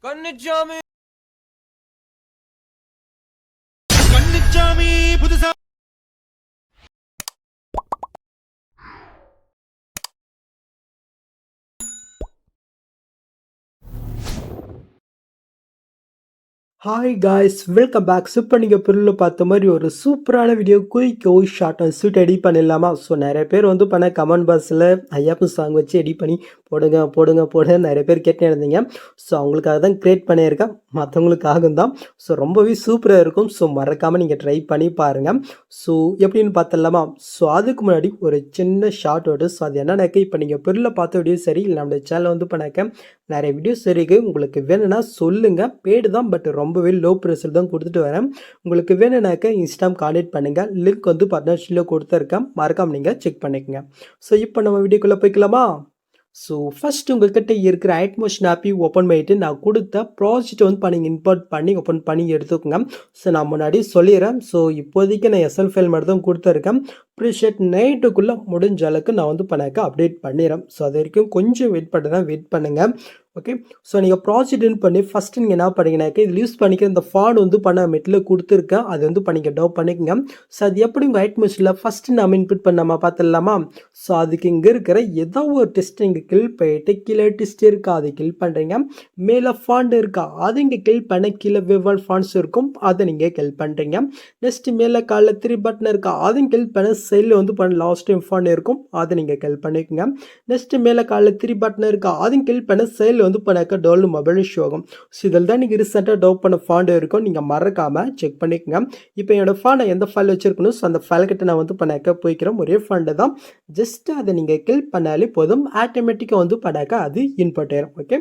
Gonna jump in. Hi guys welcome back super நீங்கள் பொருளில் பார்த்த மாதிரி ஒரு சூப்பரான video quick or short and sweet edit பண்ணிடலாமா? ஸோ நிறைய பேர் வந்து பண்ண கமெண்ட் பாக்ஸில் ஐயாப்பன் சாங் வச்சு எடிட் பண்ணி போடுங்க போடுங்க போடுங்க நிறைய பேர் கேட்டே இருந்தீங்க. ஸோ அவங்களுக்காக தான் க்ரியேட் பண்ணியிருக்கேன். மற்றவங்களுக்காக தான். ஸோ ரொம்பவே சூப்பராக இருக்கும். ஸோ மறக்காமல் நீங்கள் ட்ரை பண்ணி பாருங்கள் ஸோ எப்படின்னு பார்த்துடலாமா? ஸோ அதுக்கு முன்னாடி ஒரு சின்ன ஷார்ட் ஓட்டு ஸோ அது என்னன்னாக்க இப்போ நீங்கள் பொருளில் பார்த்த வீடியோ சரி இல்லை நம்மளோட சேனலில் வந்து பண்ணாக்க நிறைய வீடியோஸ் இருக்குது உங்களுக்கு வேணும்னா சொல்லுங்கள் பேடு தான் பட் ரொம்ப ரொம்பவே லோ ப்ரெஷர் தான் கொடுத்துட்டு வரேன். உங்களுக்கு வேணும்னாக்க இன்ஸ்டாம் கான்டெக்ட் பண்ணுங்கள் லிங்க் வந்து பார்ட்னர்ஷிப்பில் கொடுத்துருக்கேன். மறக்காமல் நீங்கள் செக் பண்ணிக்கோங்க. ஸோ இப்போ நம்ம வீடியோக்குள்ளே போய்க்கலாமா? ஸோ ஃபஸ்ட் உங்கள்கிட்ட இருக்கிற ஐட்மோஷன் ஆப்பி ஓப்பன் பண்ணிட்டு நான் கொடுத்த ப்ராஜெக்ட் வந்து பண்ணி இம்போர்ட் பண்ணி ஓப்பன் பண்ணி எடுத்துக்கோங்க. ஸோ நான் முன்னாடி சொல்லிடுறேன். ஸோ இப்போதைக்கு நான் எஸ்எல் ஃபைல் மட்டும் தான் கொடுத்துருக்கேன். அப்ரிஷியேட் நைட்டுக்குள்ளே முடிஞ்ச அளவுக்கு நான் வந்து பண்ணாக்க அப்டேட் பண்ணிடுறேன். ஸோ அது வரைக்கும் கொஞ்சம் வெயிட் பண்ண தான் வெயிட் பண்ணுங்கள் ஓகே ஸோ நீங்கள் ப்ராஜெக்ட்னு பண்ணி ஃபஸ்ட்டு நீங்கள் என்ன பண்ணீங்கன்னாக்க இதில் யூஸ் பண்ணிக்கிற இந்த ஃபார்டு வந்து பண்ண மெட்டில் கொடுத்துருக்கேன். அது வந்து பண்ணிக்க டவு பண்ணிக்கோங்க. ஸோ அது எப்படி உங்கள் ஹைட் மிஷினில் ஃபஸ்ட்டு நம்ம இன்புட் பண்ணாமல் பார்த்துடலாமா? ஸோ அதுக்கு இங்கே இருக்கிற ஏதோ ஒரு டெஸ்ட் இங்கே கில் போயிட்டு கீழே டெஸ்ட் இருக்கா அதை கில் பண்ணுறீங்க மேலே ஃபாண்ட் இருக்கா அது இங்கே கில் பண்ண கீழே வெவ்வேறு ஃபாண்ட்ஸ் இருக்கும் அதை நீங்கள் கில் பண்ணுறீங்க நெக்ஸ்ட் மேலே காலில் த்ரீ பட்டன் இருக்கா அதையும் கில் பண்ண சைடில் வந்து பண்ண லாஸ்ட் டைம் ஃபாண்ட் இருக்கும். அதை நீங்கள் கெல் பண்ணிக்கோங்க. நெக்ஸ்ட் மேலே காலைல த்ரீ பட்டன் இருக்கா. அதையும் கில் பண்ண சைடில் வந்து பண்ணாக்க டோல் மொபைல் ஷோ ஆகும் ஸோ இதில் தான் நீங்கள் ரீசெண்டாக டவுட் பண்ண ஃபாண்ட் இருக்கும். நீங்கள் மறக்காமல் செக் பண்ணிக்கோங்க. இப்போ என்னோட ஃபாண்டை எந்த ஃபைல் வச்சுருக்கணும்? ஸோ அந்த ஃபைல் கிட்ட நான் வந்து பண்ணாக்க போய்க்கிறேன். ஒரே ஃபண்டு தான். ஜஸ்ட் அதை நீங்கள் கில் பண்ணாலே போதும். ஆட்டோமேட்டிக்காக வந்து பண்ணாக்க அது இன்புட் ஆயிரும். ஓகே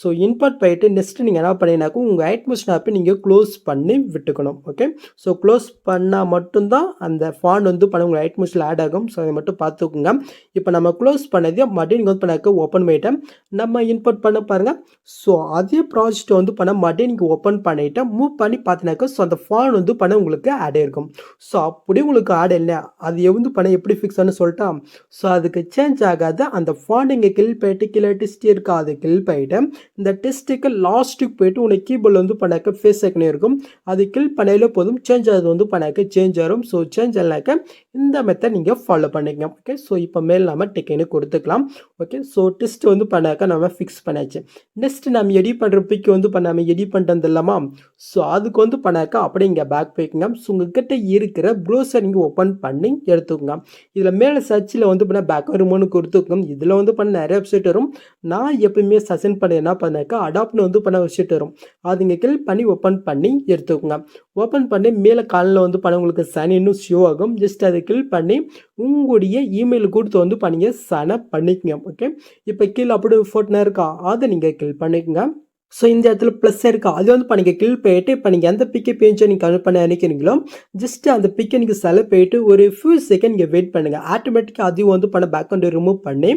ஸோ இன்புட் போயிட்டு நெக்ஸ்ட் நீங்கள் என்ன பண்ணினாக்கும் உங்கள் ஐட்மோஷன் ஆப்பை நீங்கள் க்ளோஸ் பண்ணி விட்டுக்கணும். ஓகே ஸோ க்ளோஸ் பண்ணால் மட்டும்தான் அந்த ஃபாண்ட் வந்து பண்ண உங்கள் ஐட்மோஷனில் ஆட் ஆகும். ஸோ அதை மட்டும் பார்த்துக்கோங்க. இப்போ நம்ம க்ளோஸ் பண்ணதையும் மறுபடியும் நீங்கள் வந்து பண்ணாக்க ஓப்பன் பண்ணிட்டேன் நம்ம இன்புட் பண்ண பாருங்கள் ஸோ அதே ப்ராஜெக்ட் வந்து பண்ண மறுபடியும் நீங்கள் ஓப்பன் பண்ணிவிட்டு மூவ் பண்ணி பார்த்தினாக்கா ஸோ அந்த ஃபான் வந்து பண்ண உங்களுக்கு ஆட் ஆகிருக்கும் ஸோ அப்படியே உங்களுக்கு ஆட் இல்லை. அது வந்து பண்ண எப்படி ஃபிக்ஸ் ஆனு சொல்லிட்டா ஸோ அதுக்கு சேஞ்ச் ஆகாத. அந்த ஃபாண்ட் இங்கே கில் போயிட்டு கீழே டெஸ்ட் இருக்கா அது கில் போயிட்டு இந்த டெஸ்ட்டுக்கு லாஸ்ட்டுக்கு போயிட்டு உனக்கு கீபோர்டில் வந்து பண்ணாக்க ஃபேஸ் ஐக்கனே இருக்கும். அது கில் பண்ணையில போதும் சேஞ்ச் ஆகுது வந்து பண்ணாக்க சேஞ்ச் ஆகும் ஸோ சேஞ்ச் ஆனாக்க இந்த மெத்தட் நீங்கள் ஃபாலோ பண்ணிக்கங்க. ஓகே ஸோ இப்போ மேல் நம்ம டிக்கென்னு கொடுத்துக்கலாம். ஓகே ஸோ டெஸ்ட் வந்து பண்ணாக்க நம்ம ஃபிக்ஸ் பண்ணியாச்சு நெக்ஸ்ட் நம்ம எடி பண்ணுற பிக் வந்து பண்ணாமல் எடி பண்ணுறது இல்லாமா ஸோ அதுக்கு வந்து பண்ணாக்க அப்படியே இங்கே பேக் போய்க்குங்க. ஸோ உங்ககிட்ட இருக்கிற ப்ரௌசர் நீங்கள் ஓப்பன் பண்ணி எடுத்துக்கோங்க. இதில் மேலே சர்ச்சில் வந்து பண்ண பேக் வருமோன்னு கொடுத்துக்கோங்க. இதில் வந்து பண்ண நிறைய வெப்சைட் வரும். நான் எப்பயுமே சஜன் பண்ண என்ன பண்ணாக்கா அடாப்ட்னு வந்து பண்ண வெப்சைட் வரும். அது இங்கே கிளிக் பண்ணி ஓப்பன் பண்ணி எடுத்துக்கோங்க. ஓப்பன் பண்ணி மேலே காலில் வந்து பண்ண உங்களுக்கு சனி இன்னும் ஷோ ஆகும். ஜஸ்ட் அதை கிளிக் பண்ணி உங்களுடைய இமெயில் கொடுத்து வந்து பண்ணிங்க சனை பண்ணிக்கங்க ஓகே இப்போ கீழே அப்படி ஃபோட்டோ இருக்கா? அதை நீங்கள் கிளிக் பண்ணிக்கோங்க. ஸோ இந்த இடத்துல ப்ளஸ் இருக்கா? அது வந்து இப்போ நீங்கள் கிளிக் போயிட்டு இப்போ நீங்கள் எந்த பிக்கை பேஞ்சை நீங்கள் கனெக்ட் பண்ண நினைக்கிறீங்களோ ஜஸ்ட் அந்த பிக்கை நீங்கள் செலக்ட் போயிட்டு ஒரு ஃபியூ செகண்ட் நீங்கள் வெயிட் பண்ணுங்கள் ஆட்டோமேட்டிக்காக அதையும் வந்து பண்ண பேக்ரவுண்டை ரிமூவ் பண்ணி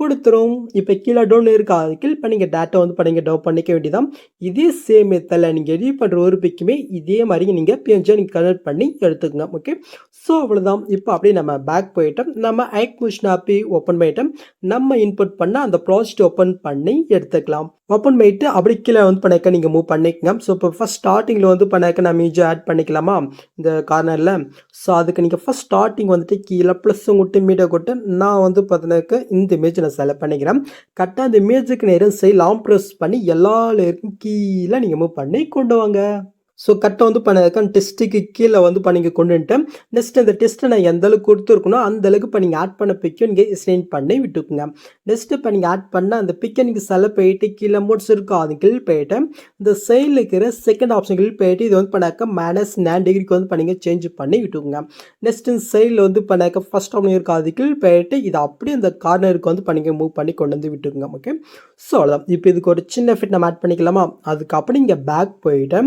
கொடுத்துரும். இப்போ கீழே டவுன் இருக்கா? அது கிளிக் பண்ணி நீங்கள் டேட்டா வந்து பண்ணிங்க டவுன் பண்ணிக்க வேண்டியதான் இதே சேம் மெத்தடில் நீங்கள் எடிட் பண்ணுற ஒரு பிக்குமே இதே மாதிரி நீங்கள் பேஞ்சை நீங்கள் கனெக்ட் பண்ணி எடுத்துக்கங்க ஓகே ஸோ அவ்வளோதான் இப்போ அப்படியே நம்ம பேக் போயிட்டோம். நம்ம ஐக் மிஷின் ஆப்பி ஓப்பன் பண்ணிட்டோம். நம்ம இன்புட் பண்ண அந்த ப்ராஜெக்ட் ஓப்பன் பண்ணி எடுத்துக்கலாம். ஓப்பன் பண்ணிட்டு அப்படி கீழே வந்து பண்ணாக்க நீங்கள் மூவ் பண்ணிக்கங்க. ஸோ இப்போ ஃபஸ்ட் ஸ்டார்டிங்கில் வந்து பண்ணாக்க நம்ம இமேஜ் ஆட் பண்ணிக்கலாமா? இந்த கார்னரில் ஸோ அதுக்கு நீங்கள் ஃபஸ்ட் ஸ்டார்டிங் வந்துட்டு கீழே ப்ளஸ் விட்டு மீடியா கொட்டு நான் வந்து பார்த்தினாக்க இந்த இமேஜ் நான் செலக்ட் பண்ணிக்கிறேன். கரெக்டாக அந்த இமேஜுக்கு நேரம் செய் லாங் ப்ரெஸ் பண்ணி எல்லா லேயருக்கும் கீழே நீங்கள் மூவ் பண்ணி கொண்டு வாங்க. ஸோ கரெக்டாக வந்து பண்ணதுக்கு டெஸ்ட்டுக்கு கீழே வந்து பண்ணிங்க கொண்டு வந்துட்டேன். நெக்ஸ்ட் இந்த டெஸ்ட்டை நான் எந்த அளவுக்கு கொடுத்துருக்கணும் அந்த அளவுக்கு இப்போ நீங்கள் ஆட் பண்ண பிக்கை நீங்கள் எக்ஸ்டெயின் பண்ணி விட்டுக்குங்க. நெக்ஸ்ட் இப்போ நீங்கள் ஆட் பண்ண அந்த பிக்கை நீங்கள் செல போயிட்டு கீழே மோட்ஸ் இருக்கும் அது கீழ் போயிட்டு இந்த சைடில் இருக்கிற செகண்ட் ஆப்ஷன் கீழ் போயிட்டு இது வந்து பண்ணாக்க மைனஸ் நைன் டிகிரிக்கு வந்து பண்ணிங்க சேஞ்ச் பண்ணி விட்டுக்குங்க. நெக்ஸ்ட் இந்த சைடில் வந்து பண்ணாக்க ஃபஸ்ட் ஆப்ஷன் இருக்கும் அது கீழ் போயிட்டு இது அப்படியே அந்த கார்னருக்கு வந்து பண்ணிங்க மூவ் பண்ணி கொண்டு வந்து விட்டுக்குங்க ஓகே ஸோ அவ்வளோதான் இப்போ இதுக்கு ஒரு சின்ன ஃபிட் நம்ம ஆட் பண்ணிக்கலாமா? அதுக்கப்புறம் இங்கே பேக் போயிட்டு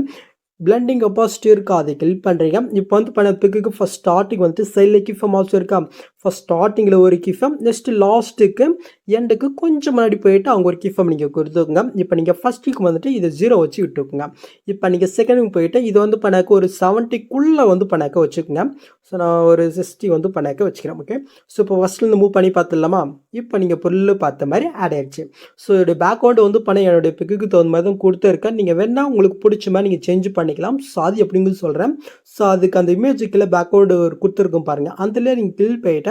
பிளண்டிங் கெப்பாசிட்டி இருக்கா அதை கிளிக் பண்ணுறீங்க இப்போ வந்து பண்ண பிக்குக்கு ஃபஸ்ட் ஸ்டார்டிங் வந்துட்டு சைடில் ஃபார்ம் ஆல்சோ இருக்கா? ஃபஸ்ட் ஸ்டார்டிங்கில் ஒரு கிஃபம் நெக்ஸ்ட்டு லாஸ்ட்டுக்கு எண்டுக்கு கொஞ்சம் முன்னாடி போயிட்டு அவங்க ஒரு கிஃபம் நீங்கள் கொடுத்துக்கோங்க. இப்போ நீங்கள் ஃபஸ்ட்டுக்கு வந்துட்டு இதை ஜீரோ வச்சு விட்டுருக்குங்க இப்போ நீங்கள் செகண்டுக்கு போயிட்டு இது வந்து பண்ணாக்க ஒரு செவன்ட்டிக்குள்ளே வந்து பண்ணாக்க வச்சுக்கோங்க. ஸோ நான் ஒரு சிக்ஸ்டி வந்து பண்ணாக்க வச்சுக்கிறேன் ஓகே ஸோ இப்போ ஃபஸ்ட்லேருந்து மூவ் பண்ணி பார்த்துடலாமா? இப்போ நீங்கள் பொருள் பார்த்த மாதிரி ஆட் ஆயிடுச்சு. ஸோ என்னுடைய பேக்ரவுண்டு வந்து பண்ண என்னுடைய பிக்குக்கு தகுந்த மாதிரி தான் கொடுத்துருக்கேன். நீங்கள் வேணால் உங்களுக்கு பிடிச்ச மாதிரி நீங்கள் சேஞ்ச் பண்ணிக்கலாம். ஸோ அது எப்படிங்கிறது சொல்கிறேன் ஸோ அதுக்கு அந்த இமேஜுக்குள்ளே பேக்ரவுண்டு ஒரு கொடுத்துருக்கோம் பாருங்கள் அதில் நீங்கள் கில் போயிட்டு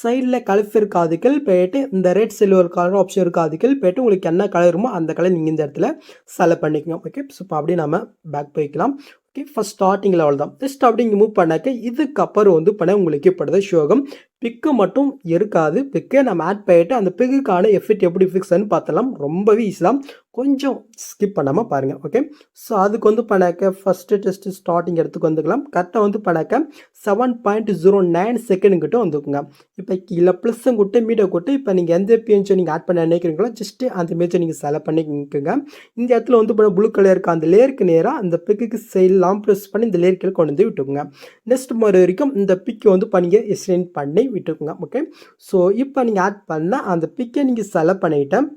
சைடில் கலஃப் இருக்க போயிட்டு இந்த ரெட் சில்வர் கலர் ஆப்ஷன் இருக்க அதுக்கள் போயிட்டு உங்களுக்கு என்ன கலருமோ அந்த கலர் நீங்கள் இந்த இடத்துல செலக்ட் பண்ணிக்கணும் ஓகே ஸோ இப்போ அப்படியே நம்ம பேக் போய்க்கலாம். ஓகே ஃபஸ்ட் ஸ்டார்டிங் லெவல் தான். ஜஸ்ட் அப்படி இங்கே மூவ் பண்ணாக்க இதுக்கப்புறம் வந்து பண்ண உங்களுக்கு படுத ஷோகம் பிக்கு மட்டும் இருக்காது பிக்கை நம்ம ஆட் பண்ணிட்டு அந்த பிக்குக்கான எஃபெக்ட் எப்படி ஃபிக்ஸ்ன்னு பார்த்தலாம். ரொம்பவே ஈஸி தான். கொஞ்சம் ஸ்கிப் பண்ணாமல் பாருங்கள் ஓகே ஸோ அதுக்கு வந்து பண்ணாக்க ஃபஸ்ட்டு டெஸ்ட்டு ஸ்டார்டிங் எடுத்துக்கு வந்துக்கலாம். கரெக்டாக வந்து பண்ணாக்க செவன் பாயிண்ட் ஜீரோ நைன் செகண்டுங்கிட்ட வந்துக்குங்க. இப்போ கீழே ப்ளஸ்ஸும் கூட்டு மீடியோ கூட்டு இப்போ நீங்கள் எந்த பேஞ்சை நீங்கள் ஆட் பண்ண நினைக்கிறீங்களோ ஜஸ்ட்டு அந்த மேட்சை நீங்கள் செலக்ட் பண்ணிக்கோங்க. இந்த இடத்துல வந்து பண்ண ப்ளூ கலர் இருக்க அந்த லேயருக்கு நேராக அந்த பிக்குக்கு சைட்லாம் ப்ரெஸ் பண்ணி இந்த லேயர்க்கில் கொண்டு வந்து விட்டுக்குங்க. நெக்ஸ்ட் மாதிரி வரைக்கும் இந்த பிக்கை வந்து பண்ணிங்க எக்ஸ்டெண்ட் பண்ணி விட்டுருக்குங்க ஓகே ஸோ இப்போ நீங்கள் ஆட் பண்ணால் அந்த பிக்கை நீங்கள் செலக்ட் பண்ணிட்டேன்.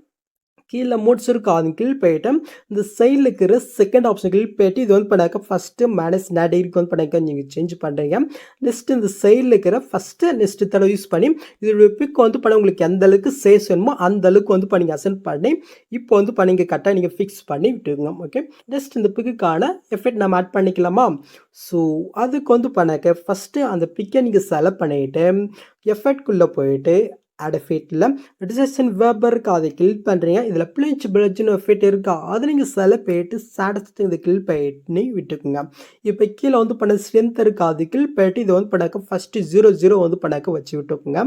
கீழே மோட்ஸ் இருக்கும் அதன் கீழ் போயிட்டு இந்த சைடில் இருக்கிற செகண்ட் ஆப்ஷன் கீழ் போயிட்டு இது வந்து பண்ணாக்க ஃபஸ்ட்டு மைனஸ் டிகிரிக்கு வந்து பண்ணாக்க நீங்கள் சேஞ்ச் பண்ணுறீங்க நெக்ஸ்ட்டு இந்த சைடில் இருக்கிற ஃபஸ்ட்டு நெக்ஸ்ட்டு தடவை யூஸ் பண்ணி இதோடைய பிக் வந்து பண்ண உங்களுக்கு எந்த அளவுக்கு சேஸ் வேணுமோ அந்த அளவுக்கு வந்து பண்ணி அசென்ட் பண்ணி இப்போ வந்து பண்ணிங்க கரெக்டாக நீங்கள் ஃபிக்ஸ் பண்ணி விட்டுருங்க ஓகே நெக்ஸ்ட் இந்த பிக்குக்கான எஃபெக்ட் நம்ம ஆட் பண்ணிக்கலாமா? ஸோ அதுக்கு வந்து பண்ணாக்க ஃபஸ்ட்டு அந்த பிக்கை நீங்கள் செலக்ட் பண்ணிவிட்டு எஃபெக்ட்குள்ளே போயிட்டு ஆட் எஃபெக்ட்டில் ரிசெஷன் வேபருக்கு அதை கிளிக் பண்ணுறீங்க இதில் பிளிஞ்ச் பிளட்ஜ்னு எஃபெக்ட் இருக்கா? அதை நீங்கள் செல போயிட்டு சாடஸ்ட்டு இதை கிளிக் பண்ணி விட்டுக்குங்க. இப்போ கீழே வந்து பண்ண ஸ்ட்ரென்த் இருக்கா? அது கிளிக் போயிட்டு இதை வந்து பண்ணாக்க ஃபஸ்ட்டு ஜீரோ ஜீரோ வந்து பண்ணாக்க வச்சு விட்டுக்குங்க.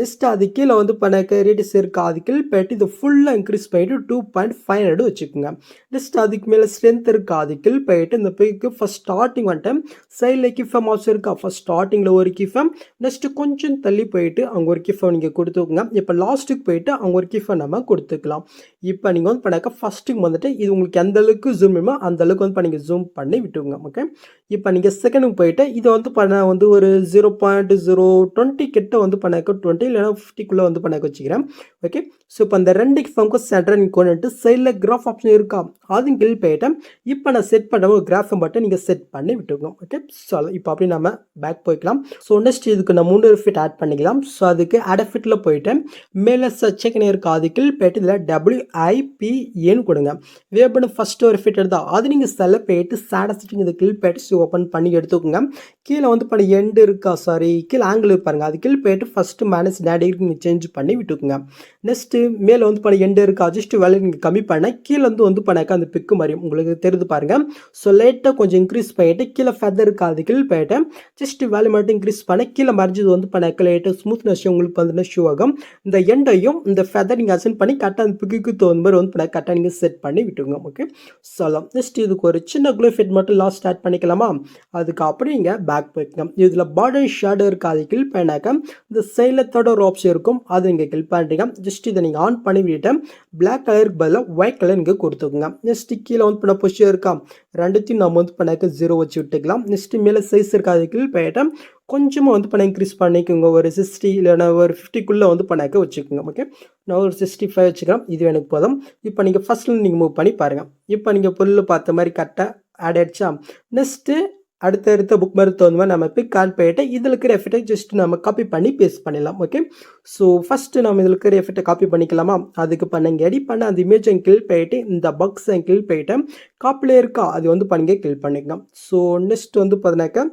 நெக்ஸ்ட்டு அது கீழே வந்து பண்ணாக்க ரேடியஸ் இருக்கா? அது போயிட்டு இது ஃபுல்லாக இன்க்ரீஸ் பண்ணிட்டு டூ பாயிண்ட் ஃபைவ் ஹண்ட்ரட் வச்சுக்கோங்க. நெக்ஸ்ட் அதுக்கு மேலே ஸ்ட்ரென்த் இருக்கா? அது போயிட்டு இந்த பிக்கு ஃபஸ்ட் ஸ்டார்டிங் வந்துட்டு சைடில் கிஃபம் ஆப்ஷன் இருக்கா? ஃபஸ்ட் ஸ்டார்டிங்கில் ஒரு கிஃபம் நெக்ஸ்ட்டு கொஞ்சம் தள்ளி போயிட்டு அவங்க ஒரு கிஃபம் நீங்கள் கொடுத்துக்கோங்க. இப்போ லாஸ்ட்டுக்கு போயிட்டு அவங்க ஒரு கிஃபம் நம்ம கொடுத்துக்கலாம். இப்போ நீங்கள் வந்து பண்ணாக்க ஃபஸ்ட்டுக்கு வந்துட்டு இது உங்களுக்கு எந்த அளவுக்கு ஜூம் வேணுமோ அந்த அளவுக்கு வந்து நீங்கள் ஜூம் பண்ணி விட்டுக்கோங்க. ஓகே இப்போ நீங்கள் செகண்டுக்கு போயிட்டு இதை வந்து பண்ண வந்து ஒரு ஜீரோ பாயிண்ட் ஜீரோ டுவெண்ட்டி கிட்ட வந்து பண்ணாக்க டுவெண்ட்டி இல்லைனா ஃபிஃப்டிக்குள்ளே வந்து பண்ண வச்சுக்கிறேன். ஓகே ஸோ இப்போ அந்த ரெண்டு எக்ஸாமுக்கும் சென்டர் நீங்கள் கொண்டுட்டு சைடில் கிராஃப் ஆப்ஷன் இருக்கா? அதுவும் கில் போயிட்டேன். இப்போ நான் செட் பண்ண ஒரு கிராஃபை மட்டும் நீங்கள் செட் பண்ணி விட்டுருக்கோம் ஓகே ஸோ இப்போ அப்படி நம்ம பேக் போய்க்கலாம். ஸோ நெக்ஸ்ட் இதுக்கு நான் மூணு ஃபிட் ஆட் பண்ணிக்கலாம். ஸோ அதுக்கு அடஃபிட்டில் போயிட்டேன். மேலே செக் இருக்கா? அது கில் போயிட்டு இதில் டபிள்யூஐபிஏன்னு கொடுங்க. வேபனு ஃபஸ்ட்டு ஒரு ஃபிட் எடுத்தால் அது நீங்கள் செல்ல போயிட்டு செட்டிங் இந்த கில் போயிட்டு ஓப்பன் பண்ணி எடுத்துக்கோங்க. கீழே வந்து பண்ண எண்டு இருக்கா? சாரி கீழே ஆங்கிள் பாருங்க. அது கில் போயிட்டு ஃபஸ்ட்டு மைனஸ் டேடிக்கு நீங்கள் சேஞ்ச் பண்ணி விட்டுக்குங்க. நெக்ஸ்ட்டு மேலே வந்து பண்ண எண்டு இருக்கா. அட்ஜஸ்ட் வேலை நீங்கள் கம்மி பண்ண கீழே வந்து வந்து பண்ணாக்க அந்த பிக்கு மாதிரி உங்களுக்கு தெரிந்து பாருங்கள் ஸோ லைட்டாக கொஞ்சம் இன்க்ரீஸ் பண்ணிட்டு கீழே ஃபெதர் இருக்கா அது கீழே போயிட்டு ஜஸ்ட் வேலை மட்டும் இன்க்ரீஸ் பண்ண கீழே மறைஞ்சது வந்து பண்ணாக்க லைட்டாக ஸ்மூத்னஸ் உங்களுக்கு வந்து ஷூ ஆகும். இந்த எண்டையும் இந்த ஃபெதர் நீங்கள் அசென்ட் பண்ணி கரெக்டாக அந்த பிக்குக்கு தகுந்த மாதிரி வந்து பண்ண கரெக்டாக நீங்கள் செட் பண்ணி விட்டுருங்க ஓகே சொல்லலாம். நெக்ஸ்ட் இதுக்கு ஒரு சின்ன க்ளோ ஃபிட் மட்டும் லாஸ்ட் ஸ்டார்ட் பண்ணிக்கலாமா? அதுக்கு அப்புறம் பேக் போய்க்கலாம் இதில் பார்டர் ஷேடோ இருக்குது கீழ் கில் இந்த இந்த தொட ஆர்டர் ஆப்ஷன் இருக்கும். அது நீங்கள் கிளிக் பண்ணுறீங்க ஜஸ்ட் இதை நீங்கள் ஆன் பண்ணி விட்டுட்டு பிளாக் கலருக்கு பதிலாக ஒயிட் கலர் நீங்கள் கொடுத்துக்கோங்க. நெக்ஸ்ட் கீழே வந்து பண்ண பொசிஷன் இருக்கா? ரெண்டுத்தையும் நம்ம வந்து பண்ணாக்க ஜீரோ வச்சு விட்டுக்கலாம். நெக்ஸ்ட் மேலே சைஸ் இருக்காது கீழ் கில் கொஞ்சமாக வந்து பண்ண இன்க்ரீஸ் பண்ணிக்கோங்க. ஒரு சிக்ஸ்டி இல்லைனா ஒரு ஃபிஃப்டிக்குள்ளே வந்து பண்ணாக்க வச்சுக்கோங்க. ஓகே நான் ஒரு சிக்ஸ்டி ஃபைவ் வச்சுக்கிறேன். இது எனக்கு போதும். இப்போ நீங்கள் ஃபஸ்ட்டில் நீங்கள் மூவ் பண்ணி பாருங்கள் இப்போ நீங்கள் பொருள் பார்த்த மாதிரி கரெக்டாக ஆட் ஆயிடுச்சா? நெக்ஸ்ட்டு அடுத்தடுத்த புக் மாதிரி தகுந்த மாதிரி நம்ம பிக் கால் போயிட்டு இதில் இருக்கிற எஃபெக்டை ஜஸ்ட் நம்ம காப்பி பண்ணி பேஸ்ட் பண்ணிடலாம் ஓகே ஸோ ஃபஸ்ட்டு நம்ம இதில் இருக்கிற எஃபெக்டை காப்பி பண்ணிக்கலாமா? அதுக்கு பண்ணுங்க எடி பண்ண அந்த இமேஜை கில் போயிட்டு இந்த பக்ஸை கில் போயிட்டு காப்பிலே இருக்கா அது வந்து பண்ணுங்க கில் பண்ணிக்கலாம். ஸோ நெக்ஸ்ட் வந்து பார்த்தினாக்கா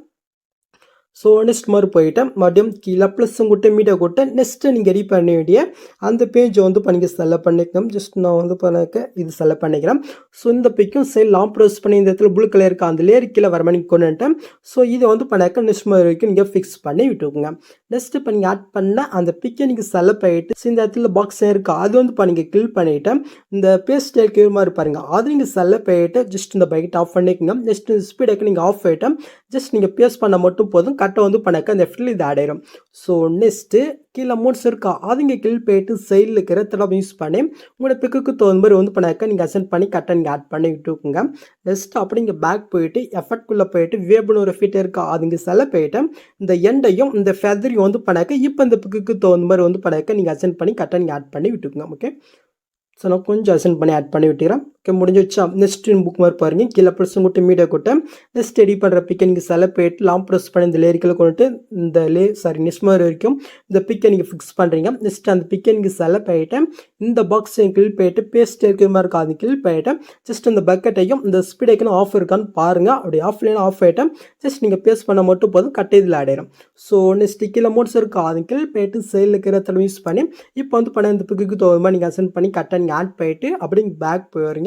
ஸோ நெக்ஸ்ட் மாதிரி போயிட்டேன். மறுபடியும் கீழே ப்ளஸ்ஸும் கூட்ட மீடியா கூட்ட நெக்ஸ்ட்டு நீங்கள் ரெடி பண்ண வேண்டிய அந்த பேஜை வந்து பண்ணிக்க செலக்ட் பண்ணிக்கணும் ஜஸ்ட் நான் வந்து பண்ணாக்க இது செலக்ட் பண்ணிக்கிறேன். ஸோ இந்த பிக்கும் சைட் லாங் ப்ரெஸ் பண்ணி இந்த இடத்துல ப்ளூ கலர் இருக்கா அந்த லேயர் கீழே வர மாதிரி கொண்டு வந்துட்டேன். ஸோ இதை வந்து பண்ணாக்க நெக்ஸ்ட் மாதிரி வரைக்கும் நீங்கள் ஃபிக்ஸ் பண்ணி விட்டுக்கோங்க. நெக்ஸ்ட் இப்போ நீங்கள் ஆட் பண்ண அந்த பிக்கை நீங்கள் செலக்ட் பண்ணிட்டு இந்த இடத்துல பாக்ஸ் இருக்கா அது வந்து இப்போ நீங்கள் கிளிக் பண்ணிவிட்டு இந்த பேஸ்ட் இருக்கிற மாதிரி பாருங்க அது நீங்கள் செலக்ட் பண்ணிட்டு ஜஸ்ட் இந்த பைக்கெட் ஆஃப் பண்ணிக்கோங்க. நெக்ஸ்ட் ஸ்பீடுக்கு நீங்கள் ஆஃப் ஆகிட்டேன் ஜஸ்ட் நீங்கள் பேஸ்ட் பண்ண மட்டும் போதும். கட்டை வந்து பண்ணக்க அந்த ஃபில் இது ஆட் ஸோ நெக்ஸ்ட்டு கீழே மூட்ஸ் இருக்கா? அதுங்க கீழ் போயிட்டு சைடில் இருக்கிற தடவை யூஸ் பண்ணி உங்களோட பிக்குக்கு தகுந்த மாதிரி வந்து பண்ணாக்க நீங்கள் அசென்ட் பண்ணி கட்டை நீங்கள் ஆட் பண்ணி விட்டுக்குங்க. நெக்ஸ்ட் அப்படி இங்கே பேக் போயிட்டு எஃபர்ட்குள்ளே போயிட்டு வேப்னு ஒரு ஃபிட் இருக்கா? அதுங்க செல போயிட்டு இந்த எண்டையும் இந்த ஃபெதரையும் வந்து பண்ணாக்க இப்போ இந்த பிக்குக்கு தகுந்த மாதிரி வந்து பண்ணாக்க நீங்கள் அசென்ட் பண்ணி கட்டை நீங்கள் ஆட் பண்ணி விட்டுக்குங்க. ஓகே ஸோ நான் கொஞ்சம் அசென்ட் பண்ணி ஆட் பண்ணி விட்டுக்கிறேன். ஓகே முடிஞ்சிச்சா நெக்ஸ்ட் புக் மாதிரி பாருங்க. கீழே ப்ளஸ் கூட்ட மீடியா கூட்ட நெக்ஸ்ட் ரெடி பண்ணுற பிக்கை நீங்கள் செல போயிட்டு லாங் ப்ரெஸ் பண்ணி இந்த லேரிக்கில் கொண்டுட்டு இந்த லே சாரி நெக்ஸ்ட் மாதிரி வரைக்கும் இந்த பிக்கை நீங்கள் ஃபிக்ஸ் பண்ணுறீங்க நெக்ஸ்ட் அந்த பிக்கை நீங்கள் செல போயிட்டு இந்த பாக்ஸ் கிளில் போயிட்டு பேஸ்ட் இருக்கிற மாதிரி இருக்கா அது கிளில் போயிட்டு ஜஸ்ட் அந்த பக்கெட்டையும் இந்த ஸ்பீட் ஐக்கனும் ஆஃப் இருக்கான்னு பாருங்கள் அப்படி ஆஃப் ஆஃப் ஆகிட்டேன் ஜஸ்ட் நீங்கள் பேஸ்ட் பண்ண மட்டும் போதும் கட்டை இதில் ஆடிடும் ஸோ நெக்ஸ்ட் கீழே மோட்ஸ் இருக்கா அது கீழ் போயிட்டு சைடில் இருக்கிற தடவை யூஸ் பண்ணி இப்போ வந்து பண்ண இந்த பிக்குக்கு தகுந்த நீங்கள் அசன் பண்ணி கட்டை நீங்கள் ஆட் போயிட்டு அப்படி பேக்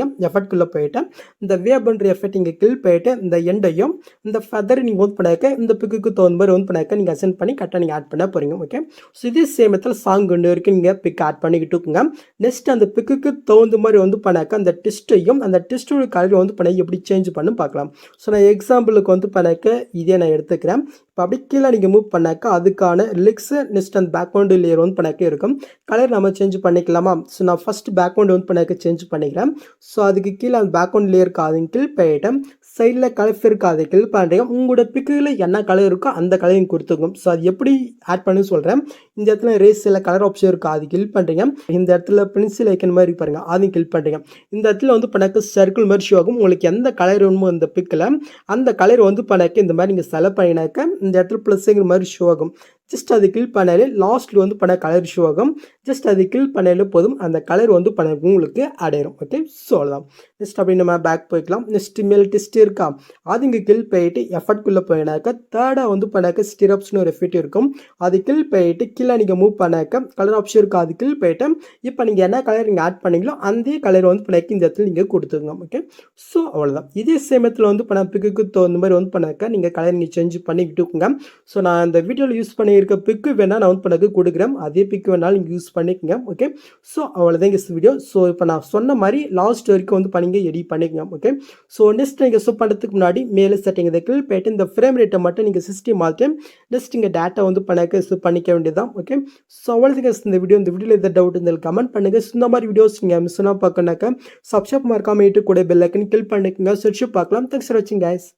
போயிடுறீங்க எஃபர்ட்குள்ளே போயிட்டேன். இந்த வேப்ன்ற எஃபெக்ட் இங்கே கில் போயிட்டு இந்த எண்டையும் இந்த ஃபெதர் நீங்கள் ஓன் பண்ணாக்க இந்த பிக்குக்கு தகுந்த மாதிரி ஓன் பண்ணாக்க நீங்கள் அசென்ட் பண்ணி கரெக்டாக நீங்கள் ஆட் பண்ண போகிறீங்க ஓகே ஸோ இதே சேமத்தில் சாங் கொண்டு வரைக்கும் நீங்கள் பிக் ஆட் பண்ணிக்கிட்டு இருக்குங்க நெக்ஸ்ட் அந்த பிக்குக்கு தகுந்த மாதிரி வந்து பண்ணாக்க அந்த டெஸ்ட்டையும் அந்த டெஸ்ட்டோட கலர் வந்து பண்ண எப்படி சேஞ்ச் பண்ணு பார்க்கலாம். ஸோ நான் எக்ஸாம்பிளுக்கு வந்து பண்ணாக்க இதே நான் எடுத்துக்கிறேன். இப்போ அப்படி கீழே நீங்கள் மூவ் பண்ணாக்க அதுக்கான லிக்ஸு நெக்ஸ்ட் அந்த பேக்ரவுண்டு லேயர் ஒன் பண்ணாக்க இருக்கும். கலர் நம்ம சேஞ்ச் பண்ணிக்கலாமா? ஸோ நான் ஃபஸ்ட் பேக்ரவுண்ட் ஒன் பண்ணாக்க சேஞ்ச் பண்ணிக்கிறேன். ஸோ அதுக்கு கீழே அந்த பேக்ரவுண்ட் லேயர் காது கீழ் போயிட்டேன் சைடில் கலர் இருக்காது கில் பண்ணுறீங்க உங்களோட பிக்கில் என்ன கலர் இருக்கோ அந்த கலரையும் கொடுத்துக்கும் ஸோ அது எப்படி ஆட் பண்ணு சொல்கிறேன் இந்த இடத்துல ரேஸில் கலர் ஆப்ஷன் இருக்கா அது கில் பண்ணுறீங்க இந்த இடத்துல பென்சில் ஐக்கன் மாதிரி பாருங்கள் அதையும் கில் பண்ணுறீங்க இந்த இடத்துல வந்து பண்ணாக்க சர்க்கிள் மாதிரி ஷோ ஆகும். உங்களுக்கு எந்த கலர் வேணுமோ இந்த பிக்கில் அந்த கலர் வந்து பண்ணாக்க இந்த மாதிரி நீங்கள் செலக்ட் பண்ணினாக்க இந்த இடத்துல ப்ளஸ்ங்கிற மாதிரி ஷோ ஆகும். ஜஸ்ட் அது கில் பண்ணாலே லாஸ்ட்டில் வந்து பண்ண கலர் ஷோ ஆகும். ஜஸ்ட் அது கில் பண்ணாலே போதும். அந்த கலர் வந்து பண்ண உங்களுக்கு அடையிடும் ஓகே ஸோ அவ்வளோதான் நெக்ஸ்ட் அப்படி நம்ம பேக் போய்க்கலாம். நெக்ஸ்ட் மேல் டெஸ்ட் இருக்கா அது இங்கே கில் போயிட்டு எஃபர்ட்குள்ளே போயினாக்க தேர்டாக வந்து பண்ணாக்க ஸ்டிரப்ஸ்னு ஒரு எஃபெக்ட் இருக்கும். அது கில் போயிட்டு கீழே நீங்கள் மூவ் பண்ணாக்க கலர் ஆப்ஷன் இருக்கும் அது கில் போயிட்டு இப்போ நீங்கள் என்ன கலர் நீங்கள் ஆட் பண்ணீங்களோ அந்த கலர் வந்து பண்ணாக்க இந்த இடத்துல நீங்கள் கொடுத்துருங்க ஓகே ஸோ அவ்வளோதான் இதே சேமத்தில் வந்து பண்ண பிக்குக்கு தகுந்த மாதிரி வந்து பண்ணாக்க நீங்கள் கலர் நீங்கள் சேஞ்ச் பண்ணி விட்டுக்குங்க. ஸோ நான் அந்த வீடியோவில் யூஸ் பண்ணியிருக்க பிக்கு வேணால் நான் வந்து பண்ணக்கு கொடுக்குறேன். அதே பிக்கு வேணாலும் நீங்கள் யூஸ் பண்ணிக்கோங்க ஓகே ஸோ அவ்வளோதான் இங்கே வீடியோ ஸோ இப்போ நான் சொன்ன மாதிரி லாஸ்ட் வரைக்கும் வந்து பண்ணிங்க எடிட் பண்ணிக்கோங்க ஓகே ஸோ நெக்ஸ்ட் நீங்கள் ஸோ பண்ணுறதுக்கு முன்னாடி மேலே செட்டிங் இதை கிளிக் போயிட்டு இந்த ஃப்ரேம் ரேட்டை மட்டும் நீங்கள் சிஸ்டம் மாற்றி ஜஸ்ட் இங்கே டேட்டா வந்து பண்ணாக்க ஸோ பண்ணிக்க வேண்டியதான் ஓகே ஸோ அவ்வளோதுங்க இந்த வீடியோ இந்த வீடியோவில் எந்த டவுட் இருந்தாலும் கமெண்ட் பண்ணுங்கள் ஸோ இந்த மாதிரி வீடியோஸ் நீங்கள் மிஸ் பார்க்கணாக்க சப்ஸ்கிரைப் மறக்காமல் இட்டு கூட பெல் ஐக்கன் கிளிக் பண்ணிக்கோங்க. சர்ச் பார்க்கலாம். தேங்க்ஸ் ஃபார் வாட்சிங் கைஸ்